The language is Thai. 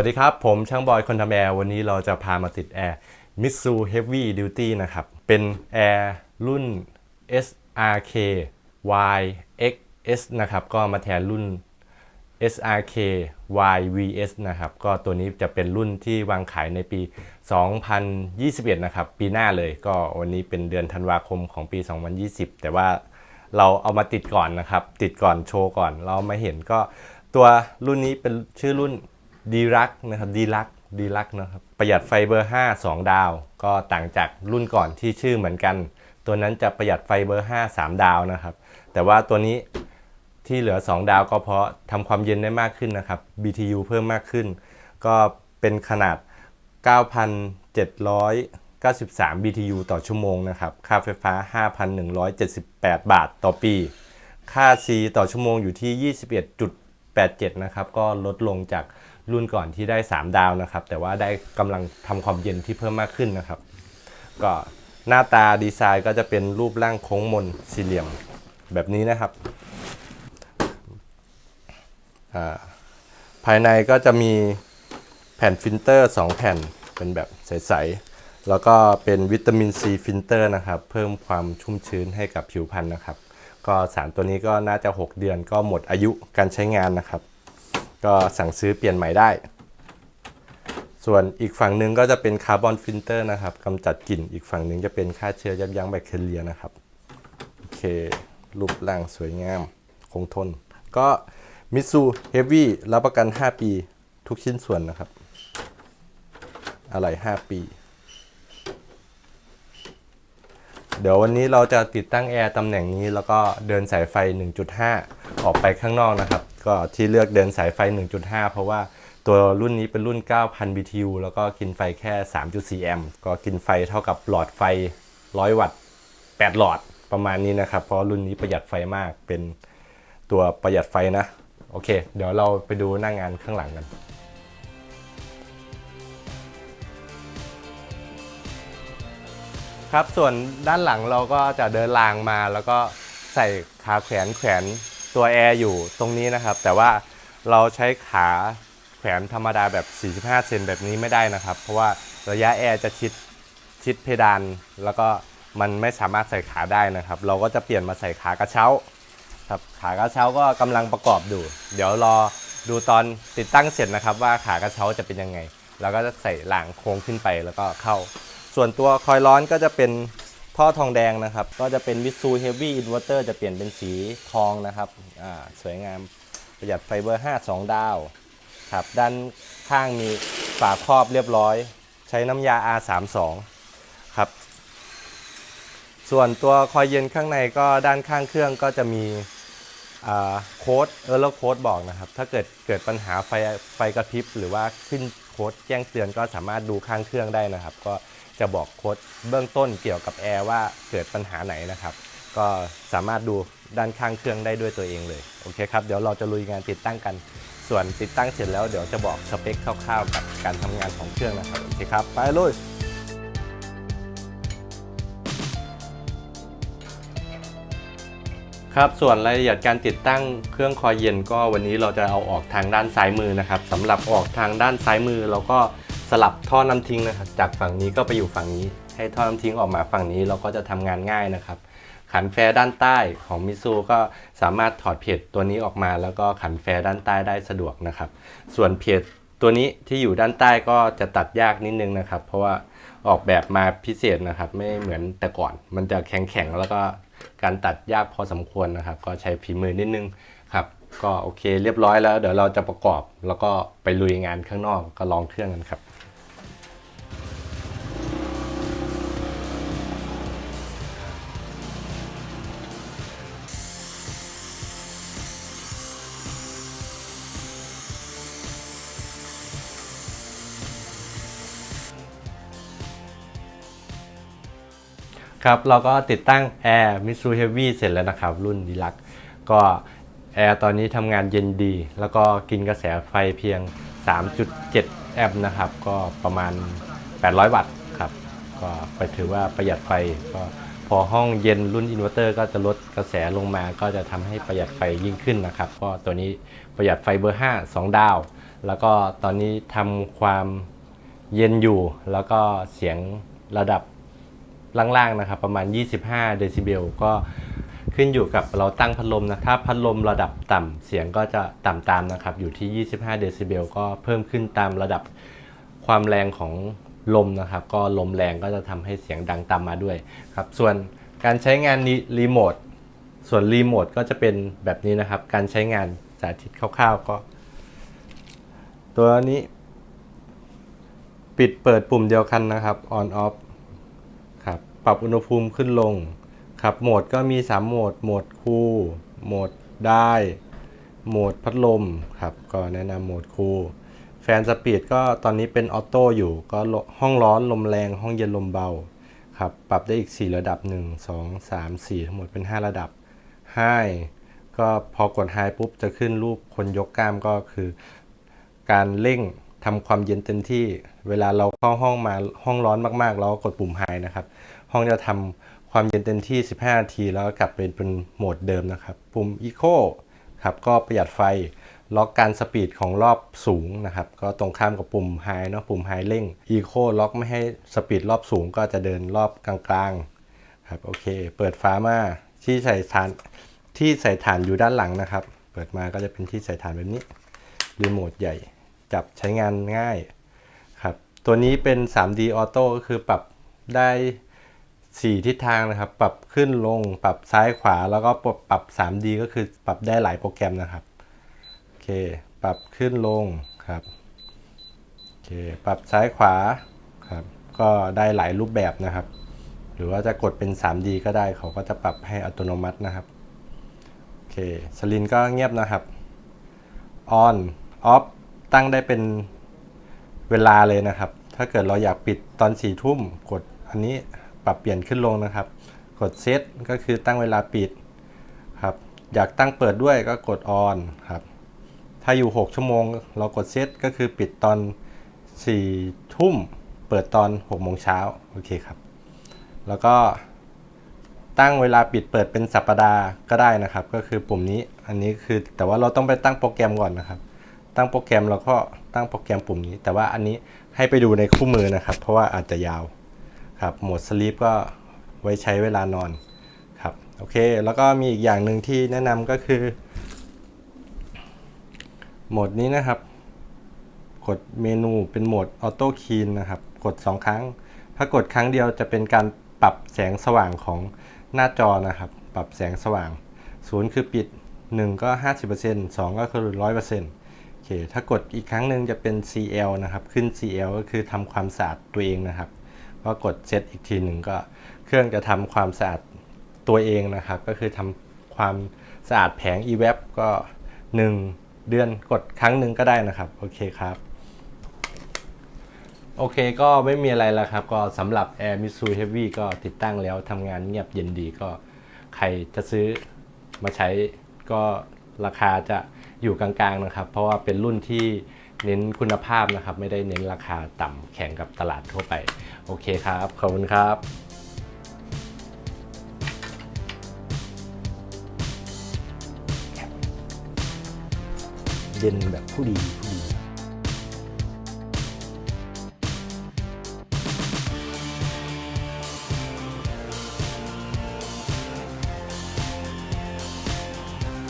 วัสดีครับ ผมช่างบอยคนทำแอร์ วันนี้เราจะพามาติดแอร์ Mitsu Heavy Duty นะครับ เป็นแอร์รุ่น SRK YXS นะครับ ก็มาแทนรุ่น SRK YVS นะครับ ก็ตัวนี้จะเป็นรุ่นที่วางขายในปี 2021 นะครับ ปีหน้าเลย ก็วันนี้เป็นเดือนธันวาคมของปี 2020 แต่ว่าเราเอามาติดก่อนนะครับ ติดก่อนโชว์ก่อน เรามาเห็นก็ตัวรุ่นนี้เป็นชื่อรุ่น ดีรักนะครับดีรักดีรักนะครับประหยัดไฟเบอร์ 5 2 ดาว ก็ต่างจากรุ่นก่อนที่ชื่อเหมือนกัน ตัวนั้นจะประหยัดไฟเบอร์ 5 3 ดาวนะครับ แต่ว่าตัวนี้ที่เหลือ 2 ดาวก็เพราะทำความเย็นได้มากขึ้นนะครับ BTU เพิ่มมากขึ้น ก็เป็นขนาด 9,793 BTU ต่อชั่วโมงนะครับ ค่าไฟฟ้า 5,178 บาทต่อปี ค่า C ต่อชั่วโมงอยู่ที่ 21.87 นะครับ ก็ลดลงจาก รุ่นก่อนที่ได้ 3 ดาวนะครับ แต่ว่าได้กำลังทำความเย็นที่เพิ่มมากขึ้นนะครับ ก็หน้าตาดีไซน์ก็จะเป็นรูปร่างโค้งมนสี่เหลี่ยมแบบนี้นะครับอ่าภายในก็จะมีแผ่นฟิลเตอร์ 2 แผ่นเป็นแบบใส ๆ แล้วก็เป็นวิตามินซีฟิลเตอร์นะครับ เพิ่มความชุ่มชื้นให้กับผิวพรรณนะครับ ก็สารตัวนี้ก็น่าจะ 6 เดือนก็หมดอายุการใช้งานนะครับ ก็สั่งซื้อเปลี่ยนใหม่ได้ ส่วนอีกฝั่งหนึ่งก็จะเป็นคาร์บอนฟิลเตอร์นะครับกำจัดกลิ่น อีกฝั่งหนึ่งจะเป็นฆ่าเชื้อยับยั้งแบคทีเรียนะครับ โอเค รูปร่างสวยงาม คงทน ก็มิซูเฮฟวี่รับประกัน 5 ปีทุกชิ้นส่วนนะครับ อะไร 5 ปี เดี๋ยววันนี้เราจะติดตั้งแอร์ตำแหน่งนี้แล้วก็เดินสายไฟ 1.5 ออกไปข้างนอกนะครับ ก็ที่เลือกเดินสายไฟ 1.5 เพราะว่าตัวรุ่นนี้เป็นรุ่น 9,000 BTU แล้วก็กินไฟแค่ 3.4 แอมป์ก็กินไฟเท่ากับหลอดไฟ 100 วัตต์ 8 หลอดประมาณนี้นะครับ เพราะรุ่นนี้ประหยัดไฟมากเป็นตัวประหยัดไฟนะ โอเค เดี๋ยวเราไปดูหน้างงานข้างหลังกันครับส่วนด้านหลังเราก็จะเดินรางมาแล้วก็ใส่ขาแขวนแขวน ตัวแอร์อยู่ตรงนี้นะครับ แต่ว่าเราใช้ขาแขวนธรรมดาแบบ 45 เซนแบบนี้ไม่ได้นะครับ เพราะว่าระยะแอร์จะชิดชิดเพดาน แล้วก็มันไม่สามารถใส่ขาได้นะครับ เราก็จะเปลี่ยนมาใส่ขากระเช้าครับขากระเช้าก็กำลังประกอบอยู่เดี๋ยวรอดูตอนติดตั้งเสร็จนะครับ ว่าขากระเช้าจะเป็นยังไง แล้วก็จะใส่หลังโค้งขึ้นไปแล้วก็เข้า ส่วนตัวคอยร้อนก็จะเป็น ท่อทองแดงนะครับ ก็จะเป็นวิสูเฮฟวี่อินเวอร์เตอร์จะเปลี่ยนเป็นสีทองนะครับอ่าสวยงามประหยัดไฟเบอร์ 5 2 ดาวครับด้านข้างมีฝาครอบเรียบร้อย ใช้น้ำยา R32 ครับ ส่วนตัวคอยเย็นข้างในก็ด้านข้างเครื่องก็จะมีโค้ดเออแล้วโค้ดบอกนะครับ ถ้าเกิดเกิดปัญหาไฟไฟกระพริบหรือว่าขึ้นโค้ดแจ้งเตือนก็สามารถดูข้างเครื่องได้นะครับ ก็ จะบอกโค้ดเบื้องต้นเกี่ยวกับแอร์ว่าเกิดปัญหาไหนนะครับ ก็สามารถดูด้านข้างเครื่องได้ด้วยตัวเองเลย โอเคครับ เดี๋ยวเราจะลุยงานติดตั้งกัน ส่วนติดตั้งเสร็จแล้วเดี๋ยวจะบอกสเปคคร่าวๆ กับการทำงานของเครื่องนะครับ โอเคครับ ไปลุยครับส่วนรายละเอียดการติดตั้งเครื่องคอยเย็นก็วันนี้เราจะเอาออกทางด้านซ้ายมือนะครับสำหรับออกทางด้านซ้ายมือเราก็ สลับท่อน้ำทิ้งนะครับ จากฝั่งนี้ก็ไปอยู่ฝั่งนี้ ให้ท่อน้ำทิ้งออกมาฝั่งนี้เราก็จะทำงานง่ายนะครับ ขันแฟร์ด้านใต้ของมิซูก็สามารถถอดเพจตัวนี้ออกมา แล้วก็ขันแฟร์ด้านใต้ได้สะดวกนะครับ ส่วนเพจตัวนี้ที่อยู่ด้านใต้ก็จะตัดยากนิดนึงนะครับ เพราะว่าออกแบบมาพิเศษนะครับ ไม่เหมือนแต่ก่อน มันจะแข็งๆแล้วก็การตัดยากพอสมควรนะครับ ก็ใช้ฝีมือนิดนึงครับ ก็โอเคเรียบร้อยแล้ว เดี๋ยวเราจะประกอบแล้วก็ไปลุยงานข้างนอกก็ลองเครื่องกันครับ ครับเราก็ติดตั้ง Air Mitsu Heavy เสร็จแล้วนะครับ รุ่นดีลักก็แอร์ตอนนี้ทำงานเย็นดี แล้วก็กินกระแสไฟเพียง 3.7 แอมป์นะครับ ก็ประมาณ 800 วัตต์ครับ ก็ไปถือว่าประหยัดไฟก็พอห้องเย็นรุ่นอินเวอร์เตอร์ก็จะลดกระแสลงมา ก็จะทำให้ประหยัดไฟยิ่งขึ้นนะครับ ก็ตัวนี้ประหยัดไฟเบอร์ 5 2 ดาว แล้วก็ตอนนี้ทำความเย็นอยู่ แล้วก็เสียงระดับ ล่างๆนะครับ ประมาณ 25 เดซิเบลก็ขึ้นอยู่กับเราตั้งพัดลมนะถ้าพัดลมระดับต่ำเสียงก็จะต่ำตามนะครับ อยู่ที่ 25 เดซิเบลก็เพิ่มขึ้นตามระดับความแรงของลมนะครับ ก็ลมแรงก็จะทำให้เสียงดังตามมาด้วยครับ ส่วนการใช้งานรีโมทส่วนรีโมทก็จะเป็นแบบนี้นะครับ การใช้งานสาธิตคร่าวๆก็ ตัวนี้ ปิดเปิดปุ่มเดียวกันนะครับ on off ปรับอุณหภูมิขึ้นลงครับโหมดก็มี 3 โหมด โหมดคูลโหมดได้โหมดพัดลมครับก็แนะนำโหมดคูลแฟนสปีดก็ตอนนี้เป็นออโต้อยู่ก็ห้องร้อนลมแรงห้องเย็นลมเบาครับปรับได้อีก 4 ระดับ 1 2 3 4 ทั้งหมดเป็น 5 ระดับ High ก็พอกด High ปุ๊บจะขึ้นรูปคนยกกล้ามก็คือ การเร่ง ทำความเย็นเต็มที่ เวลาเราเข้าห้องมาห้องร้อนมากๆ เราก็กดปุ่ม High นะครับ ห้องจะทำความเย็นเต็มที่ 15 นาที แล้วก็กลับเป็นเป็นโหมดเดิมนะครับ ปุ่ม Eco ครับก็ประหยัดไฟ ล็อกการสปีดของรอบสูงนะครับ ก็ตรงข้ามกับปุ่ม High เนาะปุ่ม High เร่ง Eco ล็อกไม่ให้สปีดรอบสูงก็จะเดินรอบกลางๆครับโอเค เปิดฝามาที่ใส่ฐานที่ใส่ฐานอยู่ด้านหลังนะครับ เปิดมาก็จะเป็นที่ใส่ฐานแบบนี้รีโมทใหญ่ จับใช้งานง่ายครับ ตัวนี้เป็น 3D Auto ก็คือปรับได้ 4 ทิศทางนะครับ ปรับขึ้นลง ปรับซ้ายขวา แล้วก็ปรับ 3D ก็คือปรับได้หลายโปรแกรมนะครับ โอเค ปรับขึ้นลงครับ โอเค ปรับซ้ายขวาครับ ก็ได้หลายรูปแบบนะครับ หรือว่าจะกดเป็น 3D ก็ได้ เขาก็จะปรับให้อัตโนมัตินะครับ โอเค สลินก็เงียบนะครับ on off ตั้งได้เป็นเวลาเลยนะครับ ถ้าเกิดเราอยากปิดตอนสี่ทุ่มกดอันนี้ปรับเปลี่ยนขึ้นลงนะครับ กดเซตก็คือตั้งเวลาปิดครับ อยากตั้งเปิดด้วยก็กด on ครับ ถ้าอยู่ 6 ชั่วโมง เรากดเซตก็คือปิดตอน4ทุ่ม เปิดตอน6โมงเช้าโอเคครับ แล้วก็ตั้งเวลาปิดเปิดเป็นสัปดาห์ก็ได้นะครับ ก็คือปุ่มนี้ อันนี้คือแต่ว่าเราต้องไปตั้งโปรแกรมก่อนนะครับ ตั้งโปรแกรมเราก็ตั้งโปรแกรมปุ่มนี้ แต่ว่าอันนี้ให้ไปดูในคู่มือนะครับ เพราะว่าอาจจะยาวครับโหมดสลีปก็ไว้ใช้เวลานอนครับโอเค แล้วก็มีอีกอย่างหนึ่งที่แนะนำก็คือโหมดนี้นะครับ กดเมนูเป็นโหมดออโต้คีนนะครับ กด 2 ครั้ง ถ้ากดครั้งเดียวจะเป็นการปรับแสงสว่างของหน้าจอนะครับ ปรับแสงสว่าง 0 คือปิด 1 ก็ 50% 2 ก็คือ 100%โอ เค ถ้ากดอีกครั้งหนึ่งจะเป็น CL นะครับ ขึ้น CL ก็คือทำความสะอาดตัวเองนะครับก็กดเซตอีกทีหนึ่งก็เครื่องจะทำความสะอาดตัวเองนะครับ ก็คือทำความสะอาดแผง e-web ก็ 1 เดือนกดครั้งหนึ่งก็ได้นะครับ โอเคครับ โอเคก็ไม่มีอะไรแล้วครับ ก็สำหรับ Air Mitsui Heavy ก็ติดตั้งแล้วทำงานเงียบเย็นดีก็ใครจะซื้อมาใช้ก็ราคาจะ อยู่กลางๆนะครับ เพราะว่าเป็นรุ่นที่เน้นคุณภาพนะครับ ไม่ได้เน้นราคาต่ำแข่งกับตลาดทั่วไป โอเคครับ ขอบคุณครับเย็นแบบผู้ดีผู้